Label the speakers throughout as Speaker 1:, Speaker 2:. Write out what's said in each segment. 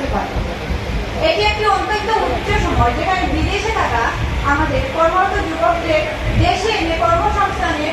Speaker 1: আসতে পারে। এটি একটি অত্যন্ত উচ্চ সময়, যেখানে বিদেশে থাকা আমাদের কর্মরত যুবকদের দেশে এনে কর্মসংস্থানের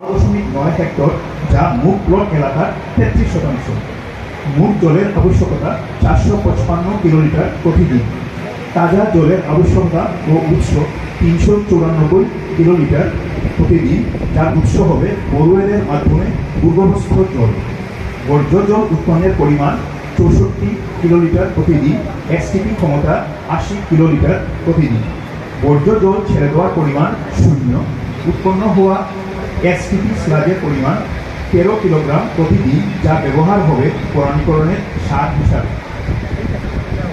Speaker 2: দশমিক নয় হেক্টর যা মুখ ব্লক এলাকার তেত্রিশ শতাংশ। মুখ জলের আবশ্যকতা চারশো পঁচপান্ন কিলোলিটার প্রতিদিন। তাজা জলের আবশ্যকতা ও উৎস তিনশো চুরানব্বই কিলোলিটার প্রতিদিন, যার উৎস হবে বোরওয়েলের মাধ্যমে পূর্বস্থ জল। বর্জ্য জল উৎপন্নের পরিমাণ চৌষট্টি কিলোলিটার প্রতিদিন, এসটিপি ক্ষমতা আশি কিলোলিটার প্রতিদিন। বর্জ্য জল ছেড়ে দেওয়ার পরিমাণ শূন্য। উৎপন্ন হওয়া এসটিপি স্লাজের পরিমাণ তেরো কিলোগ্রাম প্রতিদিন যা ব্যবহার হবে পরাণীকরণের সার হিসাবে।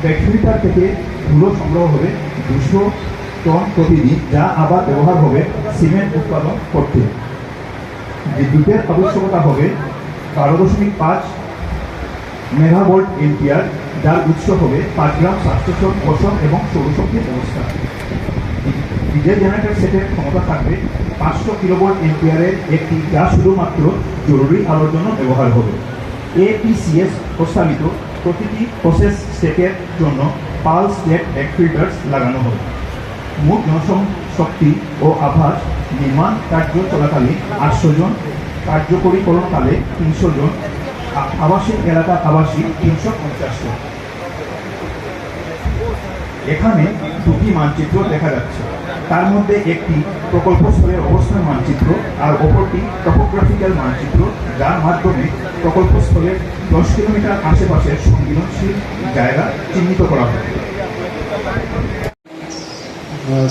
Speaker 2: ব্যাকটেরিয়া থেকে ধুলো সংগ্রহ হবে দুশো টন প্রতিদিন, যা আবার ব্যবহার হবে সিমেন্ট উৎপাদন করতে। বিদ্যুতের আবশ্যকতা হবে বারো দশমিক পাঁচ মেগাভোল্ট এমপিআর যার উৎস হবে পাঁচ গ্রাম স্বাস্থ্যসন পোষণ এবং সৌরশক্তির ব্যবস্থা ডিজেল জেনারেটর সেটের ক্ষমতা থাকবে পাঁচশো কিলোভোল্ট এমপিআরের একটি, যা শুধুমাত্র জরুরি আলোর জন্য ব্যবহার হবে। এপিসিএস প্রস্তাবিত প্রতিটি প্রসেস স্টেপের জন্য পালস জেট ব্যাক ফিল্টার্স লাগানো হবে। মোট জনশক্তি ও আভাস নির্মাণ কার্য চলাকালে আটশো জন কার্যকরীকরণকালে তিনশো জন, আবাসিক এলাকা আবাসিক তিনশো পঞ্চাশ জন। এখানে দুটি মানচিত্র দেখা যাচ্ছে। তার মধ্যে একটি প্রকল্প স্থলের অবস্থান মানচিত্র আর অপরটি টপোগ্রাফিক্যাল মানচিত্র, যার মাধ্যমে প্রকল্প স্থলের দশ কিলোমিটার আশেপাশের সংবেদনশীল জায়গা চিহ্নিত করা হবে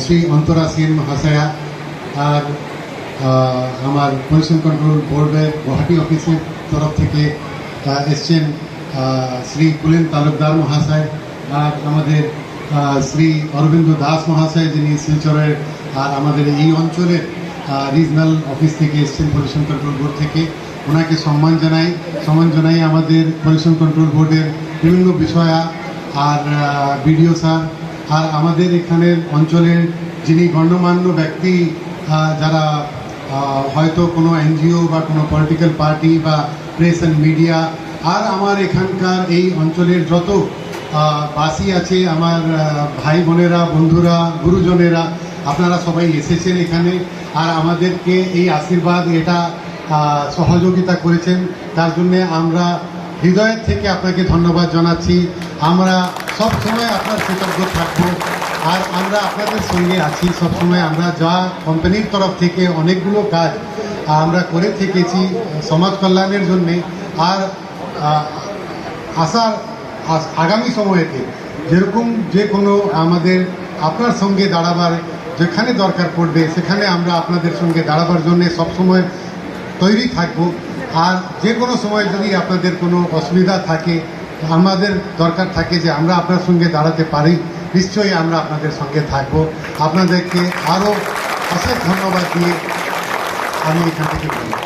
Speaker 3: শ্রী অন্তরা সেন হাসায়া আর আমার পলিউশন কন্ট্রোল বোর্ডের গুয়াহাটি অফিসের তরফ থেকে এসছেন শ্রী কুলেন তালুকদার মহাশয় আর আমাদের শ্রী অরবিন্দ দাস মহাশয় যিনি শিলচরের, আর আমাদের এই অঞ্চলের রিজনাল অফিস থেকে এসছেন পলিউশন কন্ট্রোল বোর্ড থেকে, ওনাকে সম্মান জানাই। সম্মান জানাই আমাদের পলিউশন কন্ট্রোল বোর্ডের বিভিন্ন বিষয়া, আর বিডিও স্যার, আর আমাদের এখানের অঞ্চলের যিনি গণ্যমান্য ব্যক্তি যারা হয়তো কোনো এনজিও বা কোনো পলিটিক্যাল পার্টি বা প্রেস অ্যান্ড মিডিয়া আর আমার এখানকার এই অঞ্চলের যত বাসী আছে আমার ভাই বোনেরা, বন্ধুরা, গুরুজনেরা, আপনারা সবাই এসেছেন এখানে। আর আমাদেরকে এই আশীর্বাদ, এটা সহযোগিতা করেছেন। তার জন্যে আমরা হৃদয়ের থেকে আপনাকে ধন্যবাদ জানাচ্ছি। আমরা সব সময় আপনার কৃতজ্ঞ থাকব। আর আমরা আপনাদের সঙ্গে আছি সব সময়। আমরা যা কোম্পানির তরফ থেকে অনেকগুলো কাজ আমরা করে থেকেছি সমাজ কল্যাণের জন্যে। আর আস- আগামী সময়েতে যেরকম যে কোনো আমাদের আপনার সঙ্গে দাঁড়াবার যেখানে দরকার পড়বে, সেখানে আমরা আপনাদের সঙ্গে দাঁড়াবার জন্য সবসময় তৈরি থাকব। আর যে কোনো সময় যদি আপনাদের কোনো অসুবিধা থাকে, আমাদের দরকার থাকে যে আমরা আপনার সঙ্গে দাঁড়াতে পারি, নিশ্চয়ই আমরা আপনাদের সঙ্গে থাকব। আপনাদেরকে আরও অশেষ ধন্যবাদ দিয়ে আমি এখান থেকে বলি